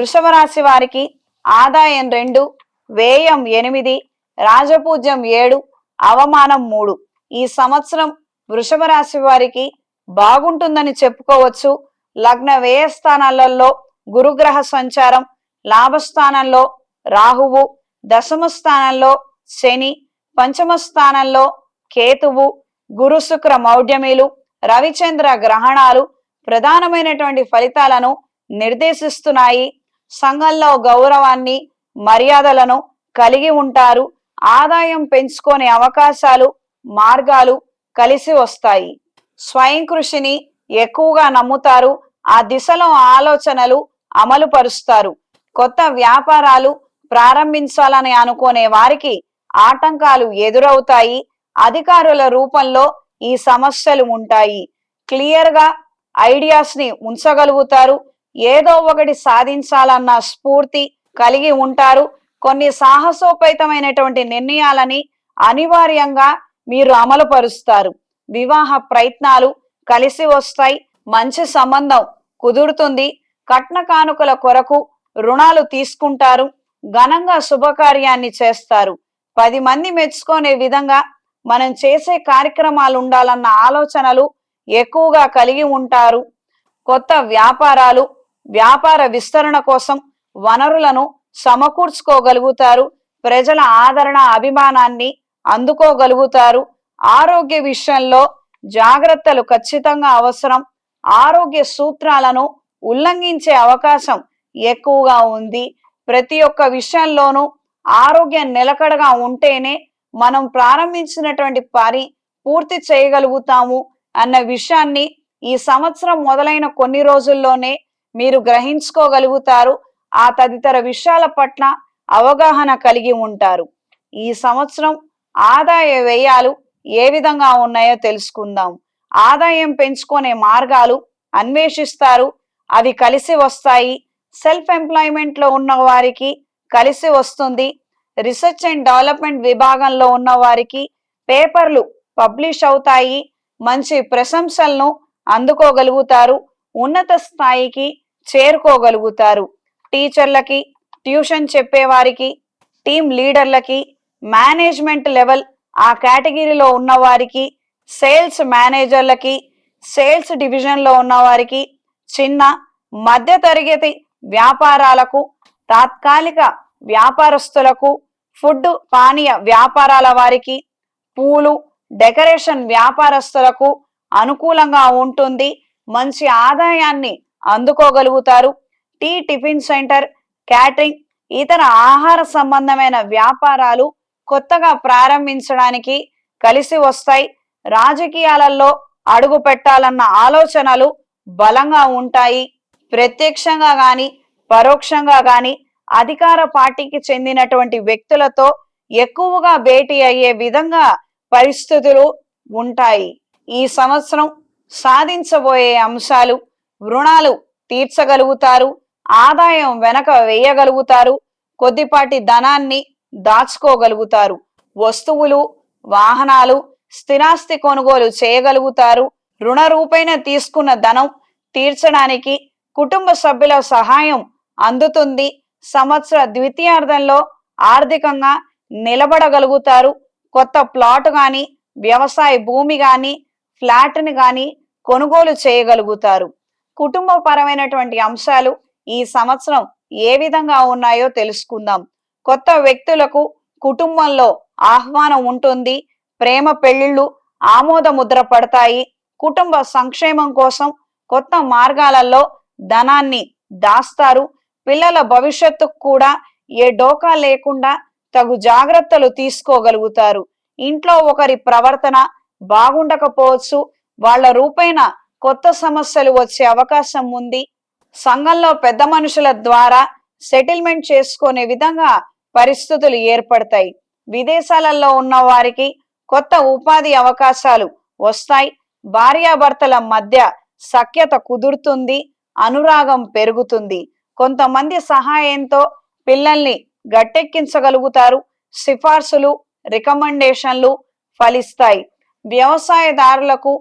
వృషభ రాశి వారికి ఆదాయం రెండు వ్యయం ఎనిమిది రాజపూజ్యం ఏడు అవమానం మూడు. ఈ సంవత్సరం వృషభ రాశి వారికి బాగుంటుందని చెప్పుకోవచ్చు. లగ్న వ్యయ స్థానాలలో గురుగ్రహ సంచారం లాభస్థానంలో రాహువు దశమ స్థానంలో శని పంచమ స్థానంలో కేతువు గురు శుక్ర మౌఢ్యమిలు రవిచంద్ర గ్రహణాలు ప్రధానమైనటువంటి ఫలితాలను నిర్దేశిస్తున్నాయి. సంఘంలో గౌరవాన్ని మర్యాదలను కలిగి ఉంటారు. ఆదాయం పెంచుకునే అవకాశాలు మార్గాలు కలిసి వస్తాయి. స్వయం కృషిని ఎక్కువగా నమ్ముతారు. ఆ దిశలో ఆలోచనలు అమలు పరుస్తారు కొత్త వ్యాపారాలు ప్రారంభించాలని అనుకునే వారికి ఆటంకాలు ఎదురవుతాయి. అధికారుల రూపంలో ఈ సమస్యలు ఉంటాయి. క్లియర్గా ఐడియాస్ని ఉంచగలుగుతారు. ఏదో ఒకటి సాధించాలన్న స్ఫూర్తి కలిగి ఉంటారు. కొన్ని సాహసోపేతమైనటువంటి నిర్ణయాలని అనివార్యంగా మీరు అమలు పరుస్తారు వివాహ ప్రయత్నాలు కలిసి వస్తాయి. మంచి సంబంధం కుదురుతుంది. కట్న కానుకల కొరకు రుణాలు తీసుకుంటారు. ఘనంగా శుభకార్యాన్ని చేస్తారు. పది మంది మెచ్చుకునే విధంగా మనం చేసే కార్యక్రమాలు ఉండాలన్న ఆలోచనలు ఎక్కువగా కలిగి ఉంటారు. కొత్త వ్యాపారాలు వ్యాపార విస్తరణ కోసం వనరులను సమకూర్చుకోగలుగుతారు. ప్రజల ఆదరణ అభిమానాన్ని అందుకోగలుగుతారు. ఆరోగ్య విషయంలో జాగ్రత్తలు ఖచ్చితంగా అవసరం. ఆరోగ్య సూత్రాలను ఉల్లంఘించే అవకాశం ఎక్కువగా ఉంది. ప్రతి ఒక్క విషయంలోనూ ఆరోగ్యం నిలకడగా ఉంటేనే మనం ప్రారంభించినటువంటి పని పూర్తి చేయగలుగుతాము అన్న విషయాన్ని ఈ సంవత్సరం మొదలైన కొన్ని రోజుల్లోనే మీరు గ్రహించుకోగలుగుతారు. ఆ తదితర విషయాల పట్ల అవగాహన కలిగి ఉంటారు. ఈ సంవత్సరం ఆదాయ వ్యయాలు ఏ విధంగా ఉన్నాయో తెలుసుకుందాం. ఆదాయం పెంచుకునే మార్గాలు అన్వేషిస్తారు. అవి కలిసి వస్తాయి. సెల్ఫ్ ఎంప్లాయ్మెంట్లో ఉన్న వారికి కలిసి వస్తుంది. రీసెర్చ్ అండ్ డెవలప్మెంట్ విభాగంలో ఉన్న వారికి పేపర్లు పబ్లిష్ అవుతాయి. మంచి ప్రశంసలను అందుకోగలుగుతారు. ఉన్నత స్థాయికి చేరుకోగలుగుతారు. టీచర్లకి ట్యూషన్ చెప్పేవారికి టీం లీడర్లకి మేనేజ్మెంట్ లెవెల్ ఆ కేటగిరీలో ఉన్నవారికి సేల్స్ మేనేజర్లకి సేల్స్ డివిజన్లో ఉన్నవారికి చిన్న మధ్య తరగతి వ్యాపారాలకు తాత్కాలిక వ్యాపారస్తులకు ఫుడ్ పానీయ వ్యాపారాల వారికి పూలు డెకరేషన్ వ్యాపారస్తులకు అనుకూలంగా ఉంటుంది. మంచి ఆదాయాన్ని అందుకోగలుగుతారు. టీ టిఫిన్ సెంటర్ క్యాటరింగ్ ఇతర ఆహార సంబంధమైన వ్యాపారాలు కొత్తగా ప్రారంభించడానికి కలిసి వస్తాయి. రాజకీయాలలో అడుగు పెట్టాలన్న ఆలోచనలు బలంగా ఉంటాయి. ప్రత్యక్షంగా గాని పరోక్షంగా గాని అధికార పార్టీకి చెందినటువంటి వ్యక్తులతో ఎక్కువగా భేటీ అయ్యే విధంగా పరిస్థితులు ఉంటాయి. ఈ సంవత్సరం సాధించబోయే అంశాలు రుణాలు తీర్చగలుగుతారు ఆదాయం వెనక వేయగలుగుతారు కొద్దిపాటి ధనాన్ని దాచుకోగలుగుతారు వస్తువులు వాహనాలు స్థిరాస్తి కొనుగోలు చేయగలుగుతారు రుణ రూపేణ తీసుకున్న ధనం తీర్చడానికి కుటుంబ సభ్యుల సహాయం అందుతుంది సంవత్సర ద్వితీయార్థంలో ఆర్థికంగా నిలబడగలుగుతారు కొత్త ప్లాట్ కానీ వ్యవసాయ భూమి కానీ ఫ్లాట్ని కానీ కొనుగోలు చేయగలుగుతారు. కుటుంబ పరమైనటువంటి అంశాలు ఈ సంవత్సరం ఏ విధంగా ఉన్నాయో తెలుసుకుందాం. కొత్త వ్యక్తులకు కుటుంబంలో ఆహ్వానం ఉంటుంది. ప్రేమ పెళ్ళిళ్ళు ఆమోద ముద్ర పడతాయి. కుటుంబ సంక్షేమం కోసం కొత్త మార్గాలలో ధనాన్ని దాస్తారు. పిల్లల భవిష్యత్తుకు కూడా ఏ డోకా లేకుండా తగు జాగ్రత్తలు తీసుకోగలుగుతారు. ఇంట్లో ఒకరి ప్రవర్తన బాగుండకపోవచ్చు. వాళ్ళ రూపైన కొత్త సమస్యలు వచ్చే అవకాశం ఉంది. సంఘంలో పెద్ద మనుషుల ద్వారా సెటిల్మెంట్ చేసుకునే విధంగా పరిస్థితులు ఏర్పడతాయి. విదేశాలలో ఉన్న వారికి కొత్త ఉపాధి అవకాశాలు వస్తాయి. భార్యాభర్తల మధ్య సఖ్యత కుదురుతుంది. అనురాగం పెరుగుతుంది. కొంతమంది సహాయంతో పిల్లల్ని గట్టెక్కించగలుగుతారు. సిఫార్సులు రికమెండేషన్లు ఫలిస్తాయి. వ్యవసాయదారులకు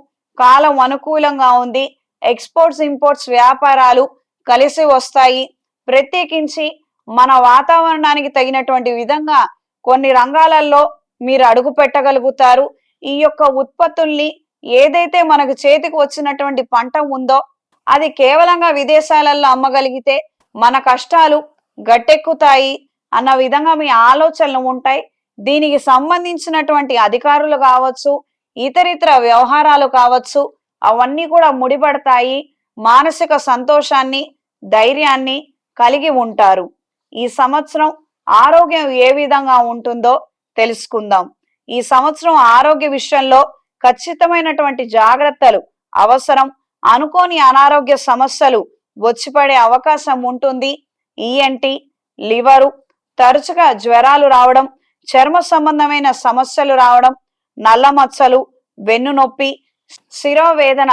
కాలం అనుకూలంగా ఉంది. ఎక్స్పోర్ట్స్ ఇంపోర్ట్స్ వ్యాపారాలు కలిసి వస్తాయి. ప్రత్యేకించి మన వాతావరణానికి తగినటువంటి విధంగా కొన్ని రంగాలలో మీరు అడుగు పెట్టగలుగుతారు. ఈ యొక్క ఉత్పత్తుల్ని ఏదైతే మనకు చేతికి వచ్చినటువంటి పంట ఉందో అది కేవలంగా విదేశాలలో అమ్మగలిగితే మన కష్టాలు గట్టెక్కుతాయి అన్న విధంగా మీ ఆలోచనలు ఉంటాయి. దీనికి సంబంధించినటువంటి అధికారులు కావచ్చు ఇతరితర వ్యవహారాలు కావచ్చు అవన్నీ కూడా ముడిపడతాయి మానసిక సంతోషాన్ని ధైర్యాన్ని కలిగి ఉంటారు. ఈ సంవత్సరం ఆరోగ్యం ఏ విధంగా ఉంటుందో తెలుసుకుందాం. ఈ సంవత్సరం ఆరోగ్య విషయంలో ఖచ్చితమైనటువంటి జాగ్రత్తలు అవసరం. అనుకోని అనారోగ్య సమస్యలు వచ్చిపడే అవకాశం ఉంటుంది. ఈఎన్టి లివరు తరచుగా జ్వరాలు రావడం చర్మ సంబంధమైన సమస్యలు రావడం నల్ల మచ్చలు వెన్ను నొప్పి శిరోవేదన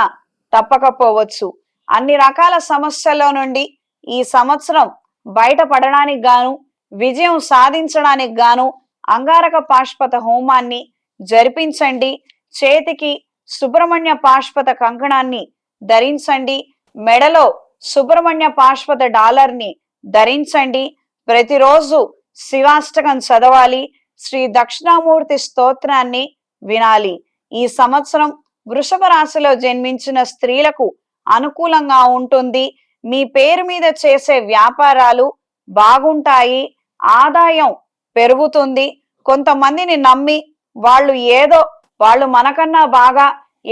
తప్పకపోవచ్చు. అన్ని రకాల సమస్యల నుండి ఈ సంవత్సరం బయటపడడానికి గాను విజయం సాధించడానికి గాను అంగారక పాష్పత హోమాన్ని జరిపించండి. చేతికి సుబ్రహ్మణ్య పాష్పత కంకణాన్ని ధరించండి. మెడలో సుబ్రహ్మణ్య పాష్పత డాలర్ని ధరించండి. ప్రతిరోజు శివాష్టకం చదవాలి. శ్రీ దక్షిణామూర్తి స్తోత్రాన్ని వినాలి. ఈ సంవత్సరం వృషభ రాశిలో జన్మించిన స్త్రీలకు అనుకూలంగా ఉంటుంది. మీ పేరు మీద చేసే వ్యాపారాలు బాగుంటాయి. ఆదాయం పెరుగుతుంది. కొంతమందిని నమ్మి వాళ్ళు ఏదో వాళ్ళు మనకన్నా బాగా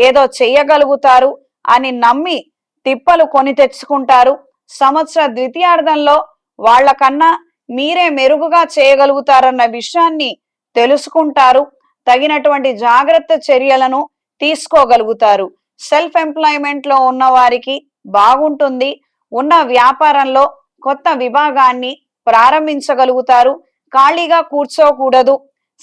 ఏదో చెయ్యగలుగుతారు అని నమ్మి తిప్పలు కొని తెచ్చుకుంటారు. సంవత్సర ద్వితీయార్థంలో వాళ్ళకన్నా మీరే మెరుగుగా చేయగలుగుతారన్న విషయాన్ని తెలుసుకుంటారు. తగినటువంటి జాగ్రత్త చర్యలను తీసుకోగలుగుతారు. సెల్ఫ్ ఎంప్లాయ్మెంట్లో ఉన్న వారికి బాగుంటుంది. ఉన్న వ్యాపారంలో కొత్త విభాగాన్ని ప్రారంభించగలుగుతారు. ఖాళీగా కూర్చోకూడదు.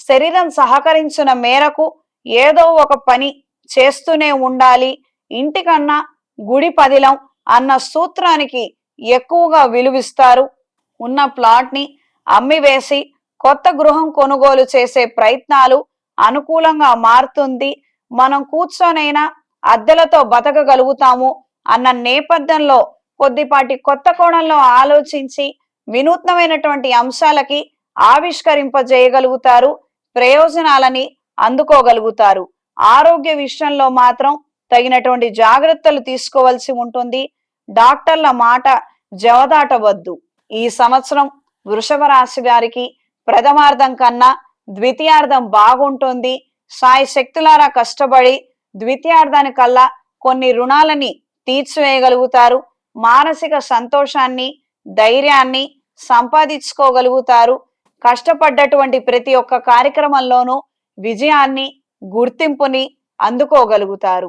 శరీరం సహకరించిన మేరకు ఏదో ఒక పని చేస్తూనే ఉండాలి. ఇంటికన్నా గుడి పదిలం అన్న సూత్రానికి ఎక్కువగా విలువిస్తారు. ఉన్న ప్లాట్ని అమ్మివేసి కొత్త గృహం కొనుగోలు చేసే ప్రయత్నాలు అనుకూలంగా మారుతుంది. మనం కూర్చొనైనా అద్దెలతో బతకగలుగుతాము అన్న నేపథ్యంలో కొద్దిపాటి కొత్త కోణంలో ఆలోచించి వినూత్నమైనటువంటి అంశాలకి ఆవిష్కరింపజేయగలుగుతారు ప్రయోజనాలని అందుకోగలుగుతారు. ఆరోగ్య విషయంలో మాత్రం తగినటువంటి జాగ్రత్తలు తీసుకోవాల్సి ఉంటుంది. డాక్టర్ల మాట జవదాటవద్దు. ఈ సంవత్సరం వృషభ రాశి వారికి ప్రథమార్థం కన్నా ద్వితీయార్థం బాగుంటుంది. సాయి శక్తులారా కష్టపడి ద్వితీయార్థానికల్లా కొన్ని రుణాలని తీర్చివేయగలుగుతారు. మానసిక సంతోషాన్ని ధైర్యాన్ని సంపాదించుకోగలుగుతారు. కష్టపడ్డటువంటి ప్రతి ఒక్క కార్యక్రమంలోనూ విజయాన్ని గుర్తింపుని అందుకోగలుగుతారు.